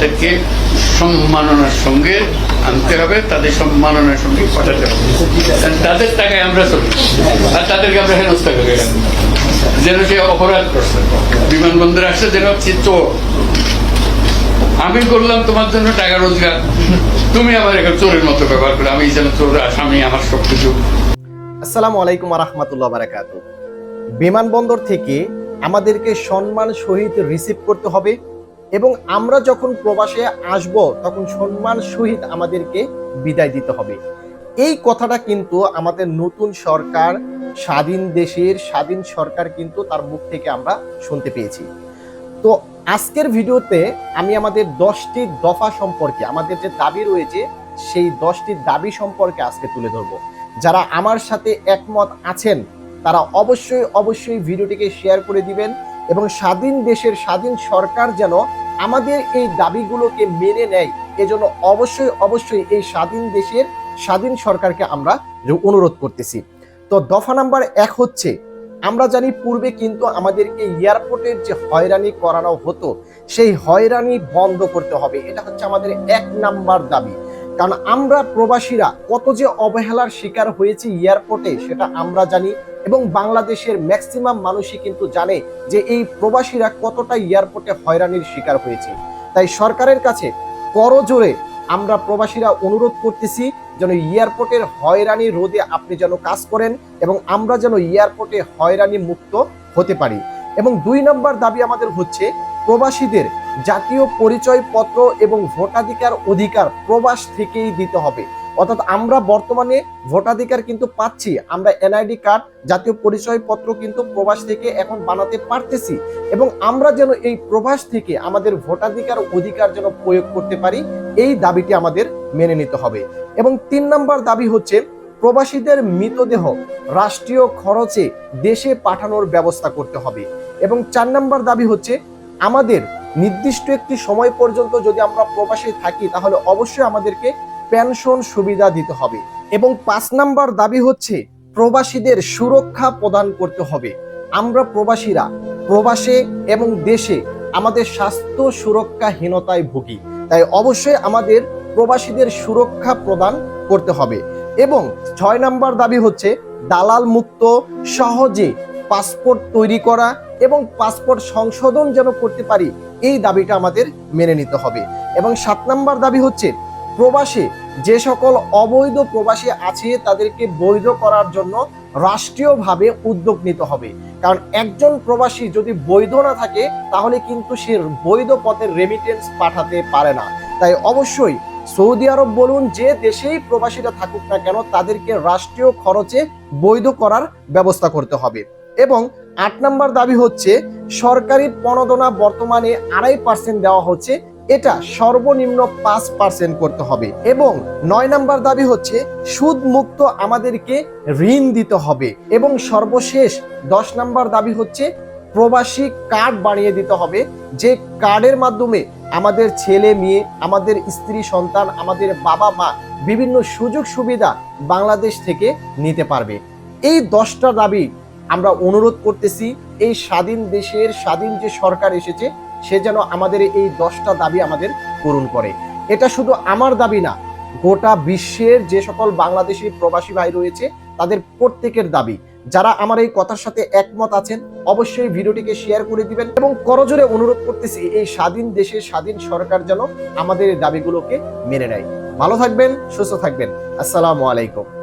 তাদেরকে সম্মাননার সঙ্গে আনতে হবে, তাদের সম্মাননার সঙ্গে পাঠাতে হবে। তাদের টাকায় আমরা চলি, আর তাদেরকে আমরা হেনস্থা করে। যেন সে অপরাধ করছে। বিমানবন্দরে আসছে যেন চোর আমি করলাম তোমার জন্য টাকা রোজগার। তুমি আমার এখন চোরের মতো ব্যবহার করে আমি যেন চোর আসামি আমার সব কিছু আসসালামু আলাইকুম রহমতুল্লাহ বারাকাতু বিমানবন্দর থেকে আমাদেরকে সম্মান সহিত রিসিভ করতে হবে। এবং আমরা যখন প্রবাসে আসব, তখন সম্মান সহিত আমাদেরকে বিদায় দিতে হবে। এই কথাটা কিন্তু আমাদের নতুন সরকার, স্বাধীন দেশের স্বাধীন সরকার কিন্তু তার মুখ থেকে আমরা শুনতে পেয়েছি। তো আজকের ভিডিওতে আমি আমাদের দশটি দফা সম্পর্কে, আমাদের যে দাবি রয়েছে, সেই দশটি দাবি সম্পর্কে আজকে তুলে ধরবো। যারা আমার সাথে একমত আছেন, তারা অবশ্যই অবশ্যই ভিডিওটিকে শেয়ার করে দিবেন এবং স্বাধীন দেশের স্বাধীন সরকার যেন আমাদের এই দাবিগুলোকে মেনে নেয়, এজন্য অবশ্যই অবশ্যই এই স্বাধীন দেশের স্বাধীন সরকারকে আমরা অনুরোধ করতেছি। তো দফা নাম্বার এক হচ্ছে, আমরা জানি পূর্বে কিন্তু আমাদেরকে এয়ারপোর্টের যে হয়রানি করানো হতো, সেই হয়রানি বন্ধ করতে হবে। এটা হচ্ছে আমাদের এক নাম্বার দাবি। কারণ আমরা প্রবাসীরা কত যে অবহেলার শিকার হয়েছি এয়ারপোর্টে, সেটা আমরা জানি এবং বাংলাদেশের ম্যাক্সিমাম মানুষই কিন্তু জানে যে এই প্রবাসীরা কতটা এয়ারপোর্টে হয়রানির শিকার হয়েছে। তাই সরকারের কাছে করজোরে আমরা প্রবাসীরা অনুরোধ করতেছি যেন এয়ারপোর্টের হয়রানি রোধে আপনি যেন কাজ করেন এবং আমরা যেন এয়ারপোর্টে হয়রানি মুক্ত হতে পারি। এবং দুই নম্বর দাবি আমাদের হচ্ছে, প্রবাসীদের জাতীয় পরিচয়পত্র এবং ভোটাধিকার অধিকার প্রবাস থেকেই দিতে হবে। অর্থাৎ আমরা বর্তমানে ভোটাধিকার কিন্তু পাচ্ছি। আমরা এনআইডি কার্ড, জাতীয় পরিচয়পত্র কিন্তু প্রবাস থেকে এখন বানাতে পারতেছি এবং আমরা যেন এই প্রবাস থেকে আমাদের ভোটাধিকার অধিকার যেন প্রয়োগ করতে পারি, এই দাবিটি আমাদের মেনে নিতে হবে। এবং তিন নম্বর দাবি হচ্ছে প্রবাসীদের মৃতদেহ রাষ্ট্রীয় খরচে দেশে পাঠানোর ব্যবস্থা করতে হবে। এবং চার নম্বর দাবি হচ্ছে আমাদের নির্দিষ্ট একটি সময় পর্যন্ত যদি আমরা প্রবাসে থাকি, তাহলে অবশ্যই আমাদেরকে পেনশন সুবিধা দিতে হবে এবং পাঁচ নাম্বার দাবি হচ্ছে প্রবাসীদের সুরক্ষা প্রদান করতে হবে। আমরা প্রবাসীরা, প্রবাসে এবং দেশে আমাদের স্বাস্থ্য সুরক্ষাহীনতায় ভুগি। তাই অবশ্যই আমাদের প্রবাসীদের সুরক্ষা প্রদান করতে হবে এবং ছয় নাম্বার দাবি হচ্ছে দালাল মুক্ত, সহজে পাসপোর্ট তৈরি করা এবং পাসপোর্ট সংশোধন যেন করতে পারি, এই দাবিটা আমাদের মেনে নিতে হবে। এবং সাত নাম্বার দাবি হচ্ছে প্রবাসে যে সকল অবৈধ প্রবাসী আছে তাদেরকে বৈধ করার জন্য রাষ্ট্রীয়ভাবে উদ্যোগ নিতে হবে। কারণ একজন প্রবাসী যদি বৈধ না থাকে, তাহলে কিন্তু সে বৈধ পথের রেমিটেন্স পাঠাতে পারে না। তাই অবশ্যই সৌদি আরব বলুন, যে দেশেই প্রবাসীরা থাকুক না কেন, তাদেরকে রাষ্ট্রীয় খরচে বৈধ করার ব্যবস্থা করতে হবে। এবং আট নাম্বার দাবি হচ্ছে, সরকারি প্রণোদনা বর্তমানে আড়াই পার্সেন্ট দেওয়া হচ্ছে। এটা সর্বনিম্ন পাঁচ পার্সেন্ট করতে হবে এবং নয় নাম্বার দাবি হচ্ছে সুদ মুক্ত আমাদেরকে ঋণ দিতে হবে এবং সর্বশেষ দশ নাম্বার দাবি হচ্ছে, প্রবাসী কার্ড বানিয়ে দিতে হবে যে কার্ডের মাধ্যমে আমাদের ছেলে মেয়ে, আমাদের স্ত্রী, সন্তান, আমাদের বাবা মা বিভিন্ন সুযোগ সুবিধা বাংলাদেশ থেকে নিতে পারবে। এই দশটা দাবি আমরা অনুরোধ করতেছি, এই স্বাধীন দেশের স্বাধীন যে সরকার এসেছে সে যেন আমাদের এই দশটা দাবি আমাদের পূরণ করে। এটা শুধু আমার দাবি না, গোটা বিশ্বের যে সকল বাংলাদেশি প্রবাসী ভাই রয়েছে, তাদের প্রত্যেকের দাবি। যারা আমার এই কথার সাথে একমত আছেন, অবশ্যই ভিডিওটিকে শেয়ার করে দিবেন এবং করজোরে অনুরোধ করতেছি, এই স্বাধীন দেশের স্বাধীন সরকার যেন আমাদের দাবিগুলোকে মেনে নেয়। ভালো থাকবেন, সুস্থ থাকবেন। আসসালামু আলাইকুম।